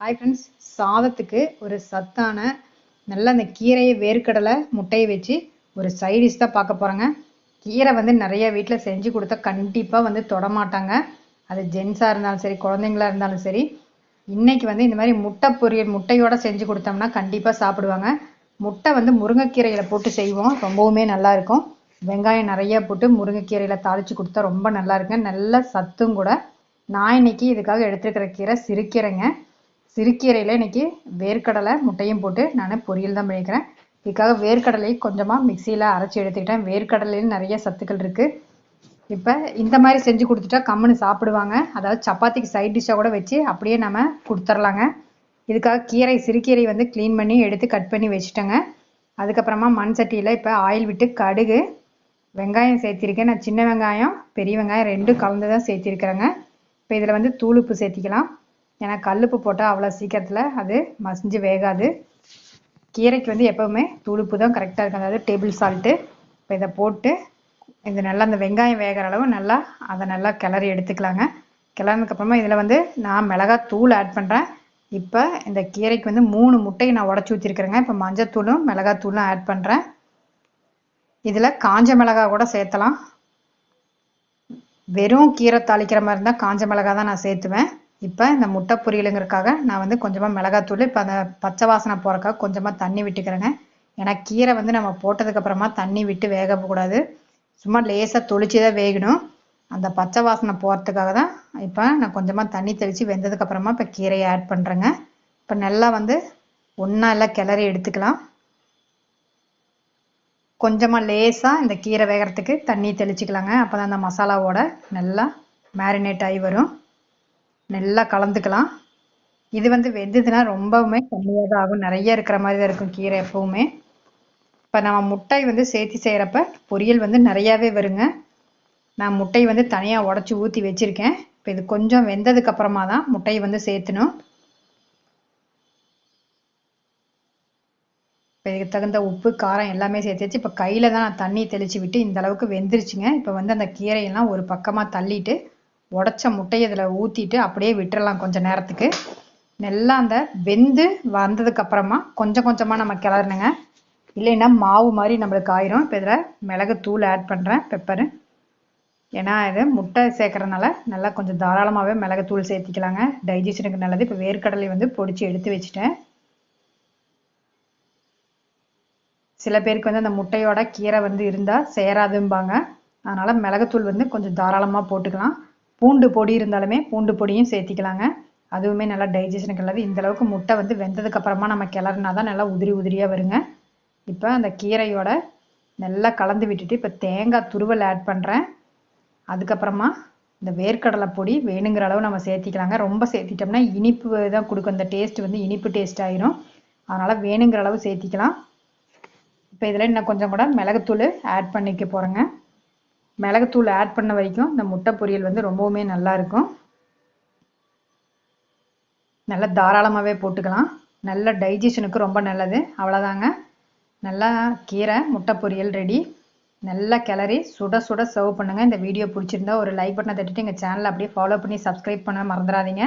Hi friends சாதத்துக்கு ஒரு சத்தான நல்ல அந்த கீரையை வேர்க்கடலை முட்டையை வச்சு ஒரு சைடிஷ் தான் பார்க்க போகிறோங்க கீரை வந்து நிறைய வீட்டில் செஞ்சு கொடுத்தா கண்டிப்பாக வந்து தொடமாட்டாங்க. அது ஜென்ஸாக இருந்தாலும் சரி குழந்தைங்களா இருந்தாலும் சரி. இன்னைக்கு வந்து இந்த மாதிரி முட்டை பொரியல் முட்டையோடு செஞ்சு கொடுத்தோம்னா கண்டிப்பாக சாப்பிடுவாங்க. முட்டை வந்து முருங்கைக்கீரையில் போட்டு செய்வோம். ரொம்பவுமே நல்லாயிருக்கும் வெங்காயம் நிறைய போட்டு முருங்கைக்கீரையில் தாளித்து கொடுத்தா ரொம்ப நல்லா இருக்குங்க. நல்ல சத்தும் கூட. நான் இன்னைக்கு இதுக்காக எடுத்துருக்கிற கீரை சிறுக்கீரைங்க சிறுக்கீரையில் இன்றைக்கி வேர்க்கடலை முட்டையும் போட்டு நான் பொரியல் தான் பண்ணிக்கிறேன் இதுக்காக வேர்க்கடலை கொஞ்சமாக மிக்சியில் அரைச்சி எடுத்துக்கிட்டேன். வேர்க்கடலையில் நிறைய சத்துக்கள் இருக்குது இப்போ இந்த மாதிரி செஞ்சு கொடுத்துட்டா கம்முன்னு சாப்பிடுவாங்க. அதாவது சப்பாத்திக்கு சைட் டிஷ்ஷாக கூட வச்சு அப்படியே நம்ம கொடுத்துர்லாங்க இதுக்காக கீரை சிறுகீரை வந்து க்ளீன் பண்ணி எடுத்து கட் பண்ணி வச்சுட்டேங்க. அதுக்கப்புறமா மண் சட்டியில் இப்போ ஆயில் விட்டு கடுகு வெங்காயம் சேர்த்திருக்கேன். நான் சின்ன வெங்காயம் பெரிய வெங்காயம் ரெண்டும் கலந்து தான் சேர்த்திருக்கிறேங்க. இப்போ இதில் வந்து தூளுப்பு சேர்த்திக்கலாம். ஏன்னா கல்லுப்பு போட்டால் அவ்வளோ சீக்கிரத்தில் அது மசிஞ்சு வேகாது. கீரைக்கு வந்து எப்போவுமே துளுப்பு தான் கரெக்டாக இருக்கும். அதாவது டேபிள் சால்ட்டு இப்போ இதை போட்டு இது நல்லா அந்த வெங்காயம் வேகிற அளவு நல்லா அதை நல்லா கிளறி எடுத்துக்கலாங்க. கிளறினதுக்கப்புறமா இதில் வந்து நான் மிளகாய் தூள் ஆட் பண்ணுறேன் இப்போ இந்த கீரைக்கு வந்து மூணு முட்டையை நான் உடச்சி ஊற்றிருக்கிறேங்க இப்போ மஞ்சத்தூளும் மிளகாய் தூளும் ஆட் பண்ணுறேன் இதில் காஞ்ச மிளகாய் கூட சேர்த்தலாம். வெறும் கீரை தாளிக்கிற மாதிரி இருந்தால் காஞ்ச மிளகாய் தான் நான் சேர்த்துவேன். இப்போ இந்த முட்டை பொரியலுங்கிறதுக்காக நான் வந்து கொஞ்சமாக மிளகாத்தூள் இப்போ அந்த பச்சை வாசனை போகிறக்காக கொஞ்சமாக தண்ணி விட்டுக்கிறேங்க. ஏன்னா கீரை வந்து நம்ம போட்டதுக்கப்புறமா தண்ணி விட்டு வேகக்கூடாது. சும்மா லேசாக தொளிச்சு தான் வேகணும். அந்த பச்சை வாசனை போகிறதுக்காக தான் இப்போ நான் கொஞ்சமாக தண்ணி தெளித்து வெந்ததுக்கப்புறமா இப்போ கீரையை ஆட் பண்ணுறேங்க இப்போ நல்லா வந்து ஒன்றா எல்லாம் கிளறி எடுத்துக்கலாம். கொஞ்சமாக லேசாக இந்த கீரை வேகிறதுக்கு தண்ணி தெளிச்சுக்கலாங்க. அப்போ தான் அந்த மசாலாவோட நல்லா மேரினேட் ஆகி வரும். நல்லா கலந்துக்கலாம். இது வந்து வெந்ததுன்னா ரொம்பவுமே கம்மியாக தான் ஆகும் நிறைய இருக்கிற மாதிரி தான் இருக்கும் கீரை எப்பவுமே. இப்போ நம்ம முட்டை வந்து சேர்த்து செய்கிறப்ப பொரியல் வந்து நிறையாவே வருங்க. நான் முட்டை வந்து தனியாக உடச்சி ஊற்றி வச்சுருக்கேன். இப்போ இது கொஞ்சம் வெந்ததுக்கு அப்புறமா தான் முட்டையை வந்து சேர்த்தணும். இப்போ இதுக்கு தகுந்த உப்பு காரம் எல்லாமே சேர்த்துச்சு இப்போ கையில் தான் நான் தண்ணி தெளித்து விட்டு இந்த அளவுக்கு வெந்துருச்சுங்க. இப்போ வந்து அந்த கீரையெல்லாம் ஒரு பக்கமாக தள்ளிட்டு உடச்ச முட்டையை இதில் ஊற்றிட்டு அப்படியே விட்டுறலாம் கொஞ்சம் நேரத்துக்கு. நல்லா அந்த வெந்து வந்ததுக்கப்புறமா கொஞ்சம் கொஞ்சமாக நம்ம கிளறணுங்க. இல்லைன்னா மாவு மாதிரி நம்மளுக்கு ஆயிரும். இப்போ இதில் மிளகு தூள் ஆட் பண்ணுறேன் பெப்பரு ஏன்னா இது முட்டை சேர்க்கறதுனால நல்லா கொஞ்சம் தாராளமாகவே மிளகுத்தூள் சேர்த்திக்கலாங்க. டைஜஷனுக்கு நல்லது. இப்போ வேர்க்கடலை வந்து பொடிச்சு எடுத்து வச்சுட்டேன். சில பேருக்கு வந்து அந்த முட்டையோட கீரை வந்து இருந்தால் சேராதும்பாங்க. அதனால் மிளகுத்தூள் வந்து கொஞ்சம் தாராளமாக போட்டுக்கலாம். பூண்டு பொடி இருந்தாலுமே பூண்டு பொடியும் சேர்த்திக்கலாங்க. அதுவுமே நல்லா டைஜஷனுக்கு நல்லது. இந்த அளவுக்கு முட்டை வந்து வெந்ததுக்கு அப்புறமா நம்ம கிளறினா தான் நல்லா உதிரி உதிரியாக வருங்க. இப்போ அந்த கீரையோட நல்லா கலந்து விட்டுட்டு இப்போ தேங்காய் துருவல் ஆட் பண்ணுறேன் அதுக்கப்புறமா இந்த வேர்க்கடலை பொடி வேணுங்கிற அளவு நம்ம சேர்த்திக்கலாங்க. ரொம்ப சேர்த்திட்டோம்னா இனிப்பு தான் கொடுக்கும். அந்த டேஸ்ட் வந்து இனிப்பு டேஸ்ட் ஆயிரும். அதனால் வேணுங்கிற அளவு சேர்த்திக்கலாம். இப்போ இதில் இன்னும் கொஞ்சம் கூட மிளகுத்தூள் ஆட் பண்ணிக்க போகிறேங்க மிளகுத்தூள் ஆட் பண்ண வரைக்கும் இந்த முட்டை பொரியல் வந்து ரொம்பவுமே நல்லா இருக்கும். நல்லா தாராளமாகவே போட்டுக்கலாம். நல்ல டைஜஷனுக்கு ரொம்ப நல்லது. அவ்வளோதாங்க நல்லா கீரை முட்டை பொரியல் ரெடி நல்லா கிளறி சுட சுட சர்வ் பண்ணுங்கள் இந்த வீடியோ பிடிச்சிருந்தா ஒரு லைக் பட்டனை தட்டிட்டு எங்கள் சேனலை அப்படியே ஃபாலோ பண்ணி சப்ஸ்கிரைப் பண்ண மறந்துடாதீங்க.